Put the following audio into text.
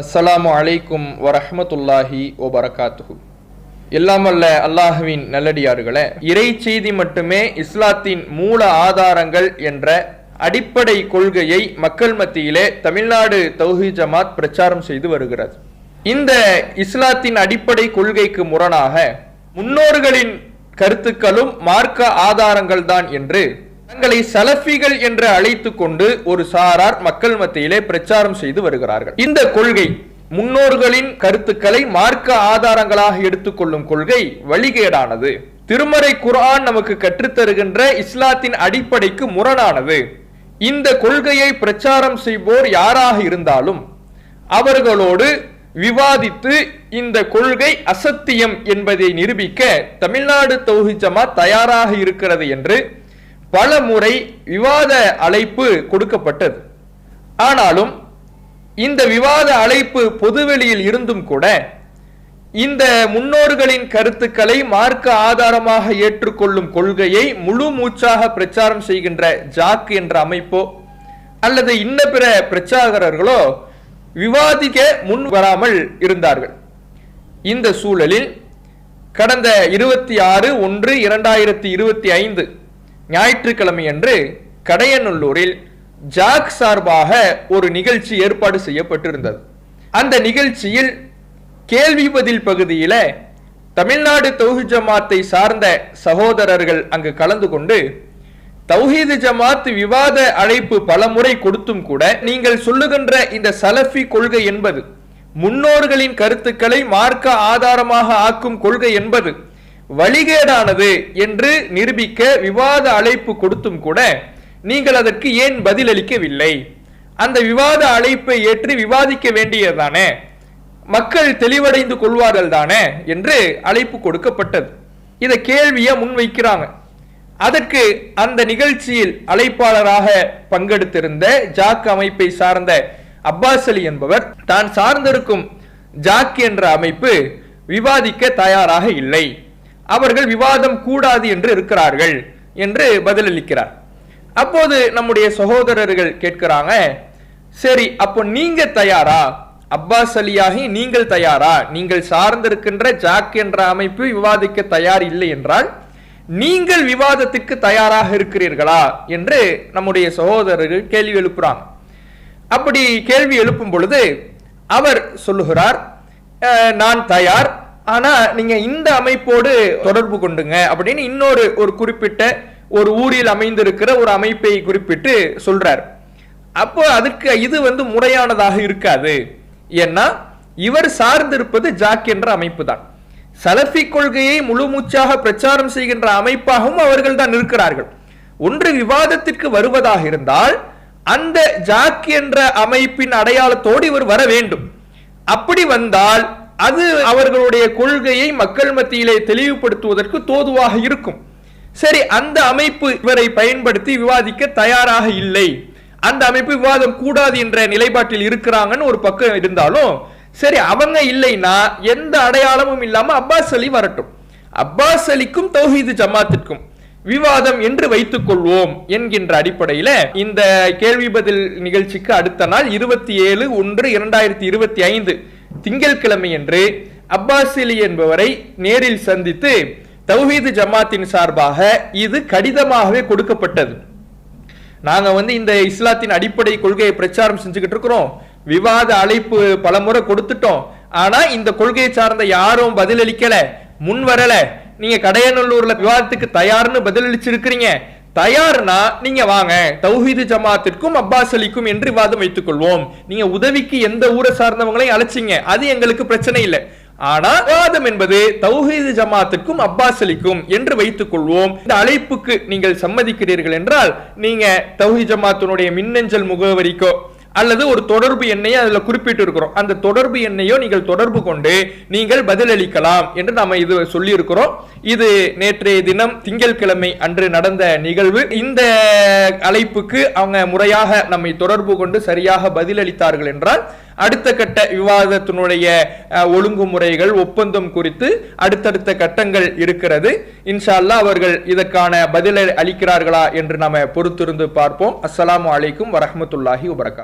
அஸ்ஸலாமு அலைக்கும் வரஹ்மத்துல்லாஹி எல்லாம் அல்ல அல்லாஹுவின் நல்லடியார்களே இறை செய்தி மட்டுமே இஸ்லாத்தின் மூல ஆதாரங்கள் என்ற அடிப்படை கொள்கையை மக்கள் மத்தியிலே தமிழ்நாடு தௌஹி ஜமாத் பிரச்சாரம் செய்து வருகிறது. இந்த இஸ்லாத்தின் அடிப்படை கொள்கைக்கு முரணாக முன்னோர்களின் கருத்துக்களும் மார்க்க ஆதாரங்கள் தான் என்று தங்களை சலஃபிகள் என்று அழைத்து கொண்டு ஒரு சாரார் மக்கள் மத்தியிலே பிரச்சாரம் செய்து வருகிறார்கள். இந்த கொள்கை முன்னோர்களின் கருத்துக்களை மார்க்க ஆதாரங்களாக எடுத்துக்கொள்ளும் கொள்கை வழிகேடானது. திருமறை குரான் நமக்கு கற்றுத்தருகின்ற இஸ்லாத்தின் அடிப்படைக்கு முரணானது. இந்த கொள்கையை பிரச்சாரம் செய்வோர் யாராக இருந்தாலும் அவர்களோடு விவாதித்து இந்த கொள்கை அசத்தியம் என்பதை நிரூபிக்க தமிழ்நாடு தௌஹி ஜமாத் தயாராக இருக்கிறது என்று பல முறை விவாத அழைப்பு கொடுக்கப்பட்டது. ஆனாலும் இந்த விவாத அழைப்பு பொதுவெளியில் இருந்தும் கூட இந்த முன்னோர்களின் கருத்துக்களை மார்க்க ஆதாரமாக ஏற்றுக்கொள்ளும் கொள்கையை முழு மூச்சாக பிரச்சாரம் செய்கின்ற ஜாக் என்ற அமைப்போ அல்லது இன்ன பிற பிரச்சாரகர்களோ விவாதிக்க முன் வராமல் இருந்தார்கள். இந்த சூழலில் கடந்த இருபத்தி ஆறு ஒன்று இரண்டாயிரத்தி இருபத்தி ஐந்து ஞாயிற்றுக்கிழமை அன்று கடையநல்லூரில் ஜாக் சார்பாக ஒரு நிகழ்ச்சி ஏற்பாடு செய்யப்பட்டிருந்தது. அந்த நிகழ்ச்சியில் கேள்வி பதில் பகுதியில தமிழ்நாடு தௌஹி ஜமாத்தை சார்ந்த சகோதரர்கள் அங்கு கலந்து கொண்டு தௌஹீது ஜமாத் விவாத அழைப்பு பல முறை கொடுத்தும் கூட நீங்கள் சொல்லுகின்ற இந்த சலஃபி கொள்கை என்பது முன்னோர்களின் கருத்துக்களை மார்க்க ஆதாரமாக ஆக்கும் கொள்கை என்பது வழிகேடானது என்று நிரூபிக்க விவாத அழைப்பு கொடுத்தும் கூட நீங்கள் அதற்கு ஏன் பதிலளிக்கவில்லை? அந்த விவாத அழைப்பை ஏற்று விவாதிக்க வேண்டியதுதானே மக்கள் தெளிவடைந்து கொள்வார்கள் தானே என்று அழைப்பு கொடுக்கப்பட்டது. இதை கேள்வியை முன்வைக்கிறாங்க அதற்கு அந்த நிகழ்ச்சியில் அழைப்பாளராக பங்கெடுத்திருந்த ஜாக் அமைப்பை சார்ந்த அப்பாஸ் அலி என்பவர் தான் சார்ந்திருக்கும் ஜாக் என்ற அமைப்பு விவாதிக்க தயாராக இல்லை. அவர்கள் விவாதம் கூடாது என்று இருக்கிறார்கள் என்று பதிலளிக்கிறார். அப்போது நம்முடைய சகோதரர்கள் கேட்கிறாங்க சரி அப்போ நீங்க தயாரா? அப்பாஸ் அலியாகி நீங்கள் தயாரா? நீங்கள் சார்ந்திருக்கின்ற ஜாக் என்ற அமைப்பு விவாதிக்க தயார் இல்லை என்றால் நீங்கள் விவாதத்துக்கு தயாராக இருக்கிறீர்களா? என்று நம்முடைய சகோதரர்கள் கேள்வி எழுப்புறாங்க. அப்படி கேள்வி எழுப்பும் பொழுது அவர் சொல்லுகிறார் நான் தயார் ஆனா நீங்க இந்த அமைப்போடு தொடர்பு கொண்டுங்க அப்படின்னு இன்னொரு ஒரு குறிப்பிட்ட ஒரு ஊரில் அமைந்திருக்கிற ஒரு அமைப்பை குறிப்பிட்டு சொல்றார். அப்போ அதுக்கு இது வந்து முறையானதாக இருக்காது. ஏன்னா இவர் சார்ந்திருப்பது ஜாக் என்ற அமைப்பு தான். சலஃபி கொள்கையை முழுமூச்சாக பிரச்சாரம் செய்கின்ற அமைப்பாகவும் அவர்கள் தான் இருக்கிறார்கள் ஒன்று விவாதத்திற்கு வருவதாக இருந்தால் அந்த ஜாக் என்ற அமைப்பின் அடையாளத்தோடு இவர் வர வேண்டும். அப்படி வந்தால் அது அவர்களுடைய கொள்கையை மக்கள் மத்தியிலே தெளிவுபடுத்துவதற்கு தோதுவாக இருக்கும். சரி அந்த அமைப்பு இவரை பயன்படுத்தி விவாதிக்க தயாராக இல்லை. அந்த அமைப்பு விவாதம் கூடாது என்ற நிலைப்பாட்டில் இருக்கிறாங்கன்னு ஒரு பக்கம் இருந்தாலும் சரி அவங்க இல்லைன்னா எந்த அடையாளமும் இல்லாம அப்பாஸ் அலி வரட்டும். அப்பாஸ் அலிக்கும் தௌஹீது ஜமாத்திற்கும் விவாதம் என்று வைத்துக் கொள்வோம் என்கின்ற அடிப்படையில இந்த கேள்வி பதில் நிகழ்ச்சிக்கு அடுத்த நாள் இருபத்தி ஏழு ஒன்று இரண்டாயிரத்தி இருபத்தி ஐந்து திங்கட்கிழமை அப்பாசிலி என்பவரை நேரில் சந்தித்து தௌஹீது ஜமாத்தின் சார்பாக இது கடிதமாகவே கொடுக்கப்பட்டது. நாங்க வந்து இந்த இஸ்லாத்தின் அடிப்படை கொள்கையை பிரச்சாரம் செஞ்சுக்கிட்டு இருக்கிறோம். விவாத அழைப்பு பலமுறை கொடுத்துட்டோம். ஆனா இந்த கொள்கையை சார்ந்த யாரும் பதிலளிக்கல முன் வரல நீங்க கடையநல்லூர்ல விவாதத்துக்கு தயார்னு பதிலளிச்சிருக்கிறீங்க. தயார்னா நீங்க வாங்க. தௌஹீது ஜமாத்திற்கும் அப்பாஸ் அலிக்கும் என்று விவாதம் வைத்துக் கொள்வோம் நீங்க உதவிக்கு எந்த ஊரை சார்ந்தவங்களையும் அழைச்சிங்க? அது எங்களுக்கு பிரச்சனை இல்லை. ஆனா விவாதம் என்பது தௌஹீது ஜமாத்துக்கும் அப்பாஸ் அலிக்கும் என்று வைத்துக் கொள்வோம் இந்த அழைப்புக்கு நீங்கள் சம்மதிக்கிறீர்கள் என்றால் நீங்க தௌஹி ஜமாத்தினுடைய மின்னஞ்சல் முகவரிக்கோ அல்லது ஒரு தொடர்பு எண்ணையை அதில் குறிப்பிட்டு இருக்கிறோம் அந்த தொடர்பு எண்ணையோ நீங்கள் தொடர்பு கொண்டு நீங்கள் பதிலளிக்கலாம் என்று நாம் இது சொல்லியிருக்கிறோம். இது நேற்றைய தினம் திங்கட்கிழமை அன்று நடந்த நிகழ்வு. இந்த அழைப்புக்கு அவங்க முறையாக நம்மை தொடர்பு கொண்டு சரியாக பதிலளித்தார்கள் என்றால் அடுத்த கட்ட விவாதத்தினுடைய ஒழுங்குமுறைகள் ஒப்பந்தம் குறித்து அடுத்தடுத்த கட்டங்கள் இருக்கிறது. இன்ஷா அல்லாஹ் அவர்கள் இதற்கான பதிலை அளிக்கிறார்களா என்று நாம பொறுத்திருந்து பார்ப்போம். அஸ்லாம் வலைக்கும் வரமத்துல்லாஹி வபரகாத்.